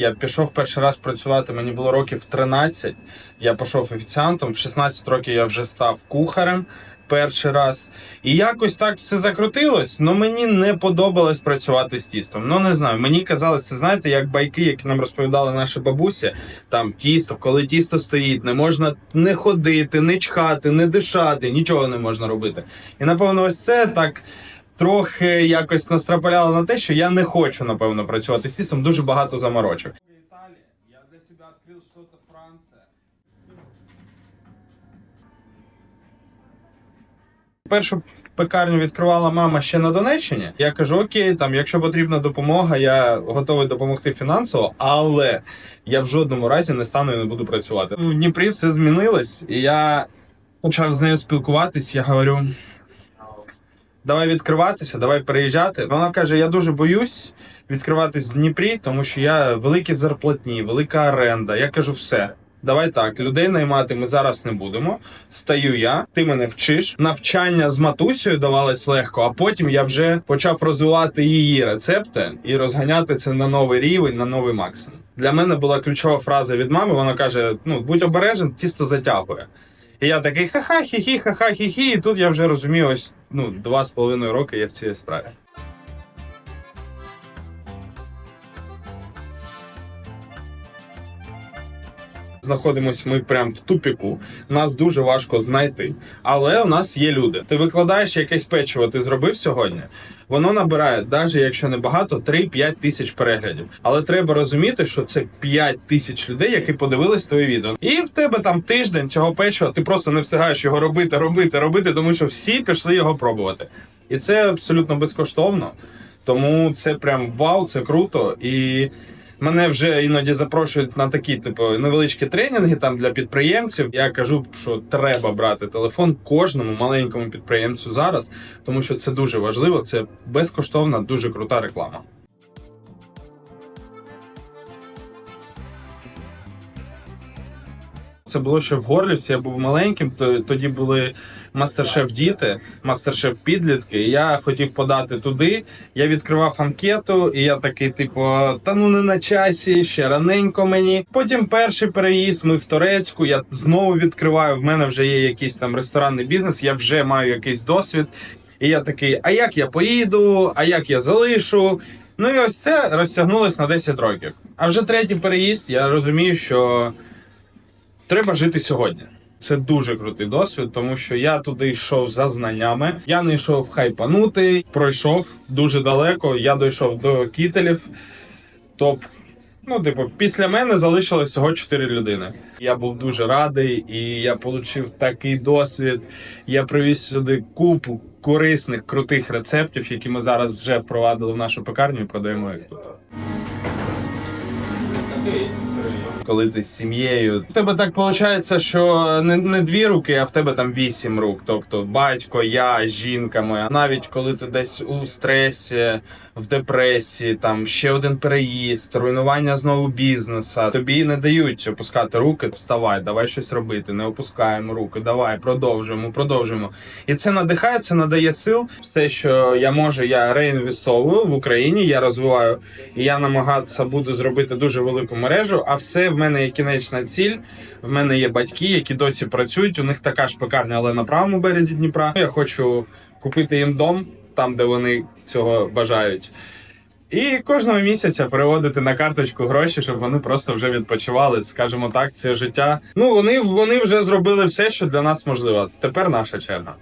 Я пішов перший раз працювати, мені було років 13. Я пішов офіціантом. В 16 років я вже став кухарем перший раз. І якось так все закрутилось, але мені не подобалось працювати з тістом. Ну не знаю, мені казалось, це знаєте, як байки, які нам розповідали наші бабусі. Там тісто, коли тісто стоїть, не можна не ходити, не чхати, не дишати, нічого не можна робити. І напевно, ось це так. Трохи якось настрапаляло на те, що я не хочу, напевно, працювати з тістом. Дуже багато заморочок. Італія. Я для себе відкрив щось Франція. Першу пекарню відкривала мама ще на Донеччині. Я кажу: окей, там, якщо потрібна допомога, я готовий допомогти фінансово, але я в жодному разі не стану і не буду працювати. В Дніпрі все змінилось, і я почав з нею спілкуватись. Я говорю: давай відкриватися, давай переїжджати. Вона каже: Я дуже боюсь відкриватись в Дніпрі, тому що я великі зарплатні, велика оренда. Я кажу, все. Давай так, людей наймати ми зараз не будемо. Стаю я, ти мене вчиш. Навчання з матусею давалось легко, а потім я вже почав розвивати її рецепти і розганяти це на новий рівень, на новий максимум. Для мене була ключова фраза від мами. Вона каже: Ну будь обережен, тісто затягує. І я такий ха-ха, хі-хі, ха-ха, хі-хі. І тут я вже розумію, ось ну два з половиною роки я в цій справі. Знаходимось ми прямо в тупіку. Нас дуже важко знайти. Але у нас є люди. Ти викладаєш якесь печиво, ти зробив сьогодні. Воно набирає, навіть якщо не багато, 3-5 тисяч переглядів. Але треба розуміти, що це 5 тисяч людей, які подивились твоє відео. І в тебе там тиждень цього печива, ти просто не встигаєш його робити, робити, робити, тому що всі пішли його пробувати. І це абсолютно безкоштовно. Тому це прям вау, це круто. І мене вже іноді запрошують на такі, типу, невеличкі тренінги там для підприємців. Я кажу, що треба брати телефон кожному маленькому підприємцю зараз, тому що це дуже важливо. Це безкоштовна, дуже крута реклама. Це було ще в Горлівці, я був маленьким, то- тоді були мастер-шеф діти, мастер-шеф підлітки. Я хотів подати туди. Я відкривав анкету, і я такий, типу, та ну не на часі, ще раненько мені. Потім перший переїзд, ми в Турецьку. Я знову відкриваю. В мене вже є якийсь там ресторанний бізнес, я вже маю якийсь досвід. І я такий, а як я поїду, а як я залишу? Ну і ось це розтягнулось на 10 років. А вже третій переїзд, я розумію, що треба жити сьогодні. Це дуже крутий досвід, тому що я туди йшов за знаннями. Я не йшов хайпанути, пройшов дуже далеко. Я дійшов до кітелів. Топ. Ну, типу, після мене залишилось всього 4 людини. Я був дуже радий, і я отримав такий досвід. Я привіз сюди купу корисних, крутих рецептів, які ми зараз вже впровадили в нашу пекарню і продаємо їх тут коли ти з сім'єю. В тебе так виходить, що не, не дві руки, а в тебе там вісім рук. Тобто батько, я, жінка моя. Навіть коли ти десь у стресі, в депресії, там ще один переїзд, руйнування знову бізнесу. Тобі не дають опускати руки. Вставай, давай щось робити. Не опускаємо руки. Давай, продовжуємо, продовжуємо. І це надихає, це надає сил. Все, що я можу, я реінвестовую в Україні. Я розвиваю і я намагатися буду зробити дуже велику мережу. А все в мене є кінечна ціль. В мене є батьки, які досі працюють. У них така ж пекарня, але на правому березі Дніпра. Я хочу купити їм дом там, де вони цього бажають. І кожного місяця переводити на карточку гроші, щоб вони просто вже відпочивали. Скажімо так, це життя. Ну вони, вони вже зробили все, що для нас можливо. Тепер наша черга.